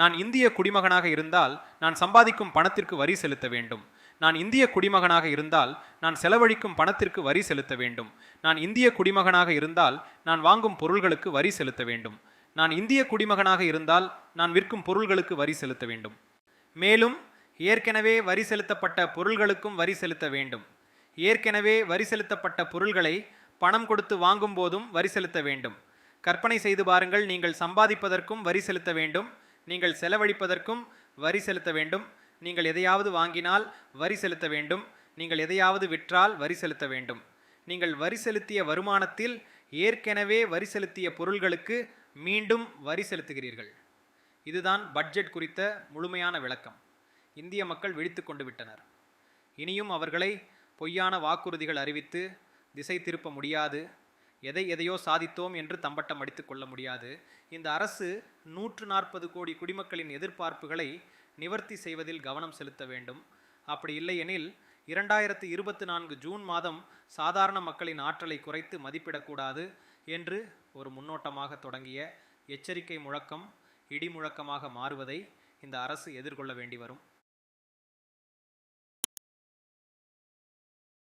நான் இந்திய குடிமகனாக இருந்தால் நான் சம்பாதிக்கும் பணத்திற்கு வரி செலுத்த வேண்டும். நான் இந்திய குடிமகனாக இருந்தால் நான் செலவழிக்கும் பணத்திற்கு வரி செலுத்த வேண்டும். நான் இந்திய குடிமகனாக இருந்தால் நான் வாங்கும் பொருள்களுக்கு வரி செலுத்த வேண்டும். நான் இந்திய குடிமகனாக இருந்தால் நான் விற்கும் பொருள்களுக்கு வரி செலுத்த வேண்டும். மேலும் ஏற்கனவே வரி செலுத்தப்பட்ட பொருள்களுக்கும் வரி செலுத்த வேண்டும். ஏற்கனவே வரி செலுத்தப்பட்ட பொருள்களை பணம் கொடுத்து வாங்கும் போதும் வரி செலுத்த வேண்டும். கற்பனை செய்து பாருங்கள் நீங்கள் சம்பாதிப்பதற்கும் வரி செலுத்த வேண்டும். நீங்கள் செலவழிப்பதற்கும் வரி செலுத்த வேண்டும். நீங்கள் எதையாவது வாங்கினால் வரி செலுத்த வேண்டும். நீங்கள் எதையாவது விற்றால் வரி செலுத்த வேண்டும். நீங்கள் வரி செலுத்திய வருமானத்தில் ஏற்கனவே வரி செலுத்திய பொருள்களுக்கு மீண்டும் வரி செலுத்துகிறீர்கள். இதுதான் பட்ஜெட் குறித்த முழுமையான விளக்கம். இந்திய மக்கள் விழித்து கொண்டு விட்டனர். இனியும் அவர்களை பொய்யான வாக்குறுதிகள் அறிவித்து திசை திருப்ப முடியாது. எதை எதையோ சாதித்தோம் என்று தம்பட்டம் அடித்து கொள்ள முடியாது. இந்த அரசு நூற்று நாற்பது கோடி குடிமக்களின் எதிர்பார்ப்புகளை நிவர்த்தி செய்வதில் கவனம் செலுத்த வேண்டும். அப்படி இல்லையெனில் இரண்டாயிரத்து இருபத்தி நான்கு ஜூன் மாதம் சாதாரண மக்களின் ஆற்றலை குறைத்து மதிப்பிடக்கூடாது என்று ஒரு முன்னோட்டமாக தொடங்கிய எச்சரிக்கை முழக்கம் இடி முழக்கமாக மாறுவதை இந்த அரசு எதிர்கொள்ள வேண்டி வரும்.